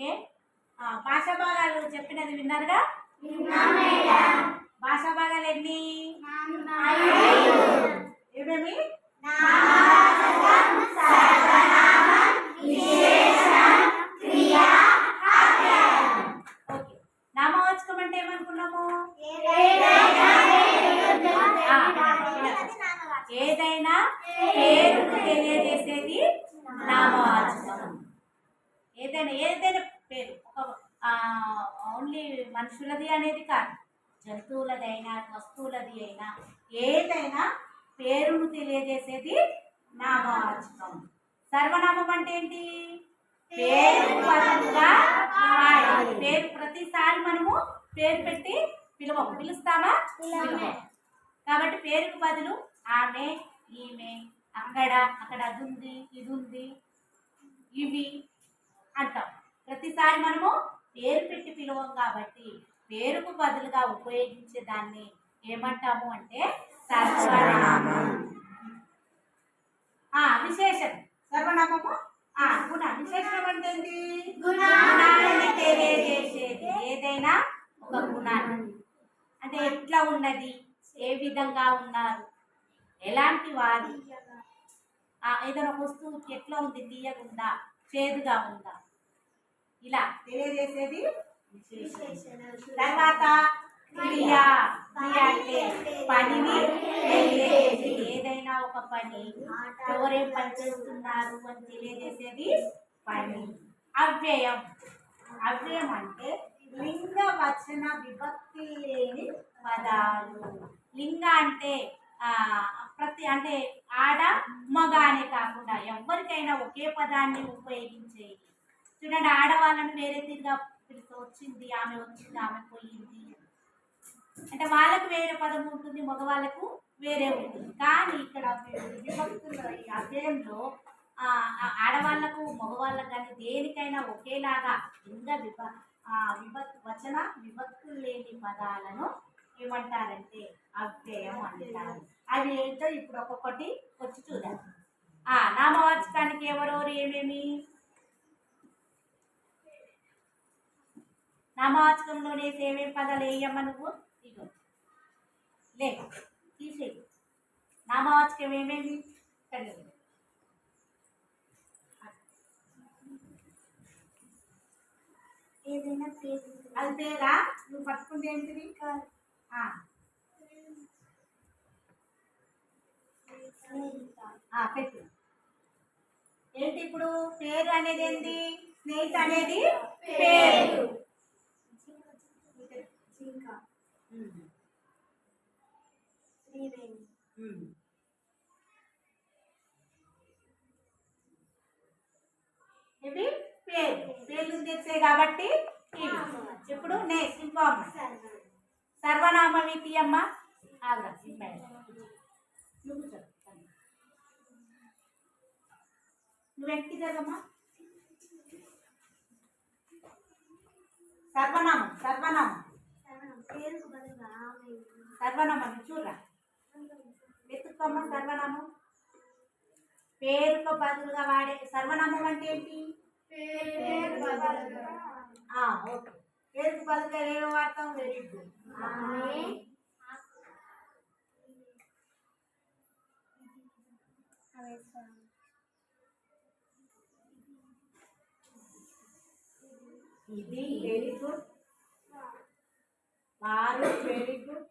Okay. ఆ, భాషా భాగాలు చెప్పినది విన్నారుగా? భాషా భాగాలు ఎన్ని ఏమేమి? ఓకే. నామవాచకం అంటే ఏమనుకున్నాము? ఏదైనా పేరును తెలియజేసేది నామవాచకం. ఏదైనా ఏదైనా పేరు. ఒక ఓన్లీ మనుషులది అనేది కాదు. జంతువులది అయినా వస్తువులది అయినా ఏదైనా పేరును తెలియజేసేది నామవాచకం సర్వనామం అంటే ఏంటి? పేరు పదంగా పేరు ప్రతిసారి మనము పేరు పెట్టి పిలవము. పిలుస్తామా. కాబట్టి పేరుకు బదులు ఆమె ఈమె అక్కడ అక్కడ అది ఉంది ఇది ఉంది ఇవి అంటాం. ప్రతిసారి మనము పేరు పెట్టి పిలవం కాబట్టి పేరుకు బదులుగా ఉపయోగించే దాన్ని ఏమంటాము అంటే సర్వనామం. ఆ విశేషం. సర్వనామము? గుణ. విశేషణం అంటే గుణాన్ని తెలియజేసేది ఏదైనా ఒక గుణాన్ని. అంటే ఎట్లా ఉన్నది? ఏ విధంగా ఉన్నారు? ఎలాంటి వారు? ఏదైనా వస్తువుకి ఎట్లా ఉంది? తీయగుందా? చేదుగా ఉందా? ఇలా తెలియజేసేది. తర్వాత క్రియ క్రియ అంటే పనిని ఏదైనా ఒక పని ఎవరేం పని చేస్తున్నారు అని తెలియజేసేది పని. అవ్యయం. అవ్యయం అంటే లింగ వచన విభక్తి లేని పదాలు. లింగ అంటే ఆ, ప్రతి అంటే ఆడ మగ అనే కాకుండా ఎవరికైనా ఒకే పదాన్ని ఉపయోగించేది. చూడండి ఆడవాళ్ళని వేరే తీరుగా పిలుస్తూ వచ్చింది ఆమె వచ్చింది ఆమె పోయింది. అంటే వాళ్ళకు వేరే పదం ఉంటుంది మగవాళ్ళకు వేరే ఉంటుంది. కానీ ఇక్కడ విభక్తుల ఈ అధ్యయంలో ఆ, ఆడవాళ్ళకు మగవాళ్ళకు కానీ దేనికైనా ఒకేలాగా లింగ విభ విభక్తి వచన విభక్తులు లేని పదాలను ఏమంటారంటే అవ్యయం అంటారు. అది ఏంటో ఇప్పుడు ఒక్కొక్కటి వచ్చి చూద్దాం. నామవాచకానికి ఎవరెవరు ఏమేమి? నామవాచకంలోనే ఏమేమి పదాలు వేయమ్మ నువ్వు? ఇగో లే తీసేయి. నామవాచకం ఏమేమి లేవు. ఏదైనా పేరు అది పేరా? నువ్వు పట్టుకుంటే ఏంటిది? పెట్టు. ఏంటి ఇప్పుడు? పేరు అనేది ఏంటి? స్నేహిత అనేది పేరు. ఉమ్. ఇవి పేరు పేర్లు. తెచ్చాయి కాబట్టి? ఇప్పుడు నెక్స్ట్ సర్వనామం. ఇది అమ్మ? ఆగ్రా. నువ్వు కూర్చో. నువ్వు ఎక్కి జరగమ్మా సర్వనామం. సర్వనామం. సర్వనామం చూడరా వెతుక్కమ్మ సర్వనామం పేరుకు బదులుగా వాడే సర్వనామం అంటే ఏంటి? పేరు బదులుగా ఓకే. పేరుకు బదులుగా ఏమో వాడతాం? Very good. ఇది వెరీ గుడ్. వారు వెరీ గుడ్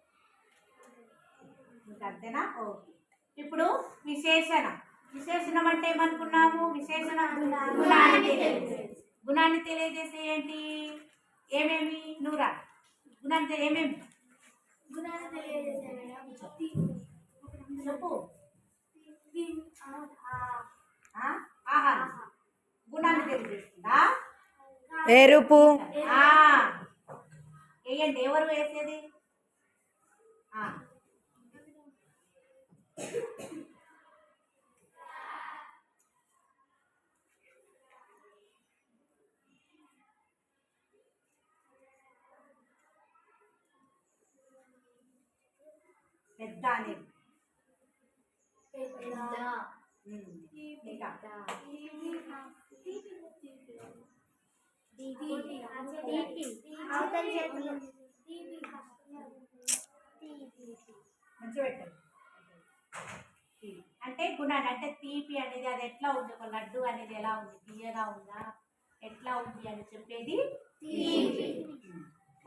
ఇంకా అంతేనా? ఓకే ఇప్పుడు విశేషణం. విశేషణం అంటే ఏమనుకున్నాము? విశేషణ గుణాన్ని తెలియజేసే గుణాన్ని తెలియజేసే ఏంటి? ఏమేమి? నూరా? గుణాన్ని ఏమేమి? గుణాలు తెలియజేసే మేడం చెప్పు? ఆహారం. గుణాన్ని తెలియజేస్తుందా? ఎరుపు ఆ. వేయండి ఎవరు వేసేది? ఆ. పెద్ద. అనేది పెద్ద. ఇంకా అవతల చేతులు అంటే గుణాన్ని అంటే తీపి అనేది అది ఎట్లా ఉంది? ఒక లడ్డు అనేది ఎలా ఉంది? తీయగా ఉందా? ఎట్లా ఉంది అని చెప్పేది?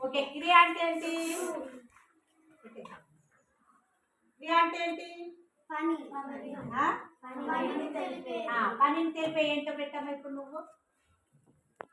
ఓకే క్రియ అంటే ఏంటి? క్రియ అంటే ఏంటి? పని. పనిని తెలిపే. ఏంటో పెట్టాము ఇప్పుడు నువ్వు?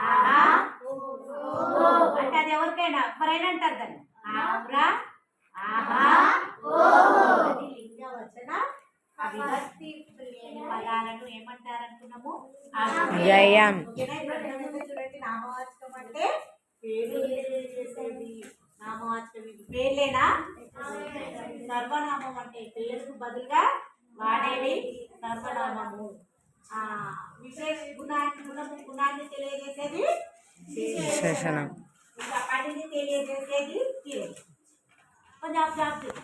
ఆహా. ఓ అంటే అది ఎవరికైనా? ఎవరైనా అంటారు దాన్ని. ఆవురా? ఆహా. అది లింగ వచన పదాలను ఏమంటారు అనుకున్నాము వ్యయం. ఓకేనా? ఇప్పుడు అర్థమైందా? చూడండి నామవాచకం అంటే పేరు చేసేది నామవాచకం. ఇది పేర్లేనా సర్వనామం అంటే పేరుకు బదులుగా వాడేది సర్వనామము. విశేష గుణాన్ని గుణము గుణాన్ని తెలియజేసేది విశేషణం. ఇంకా పనిని తెలియజేసేది కొంచెం అబ్జర్వ్ చేయండి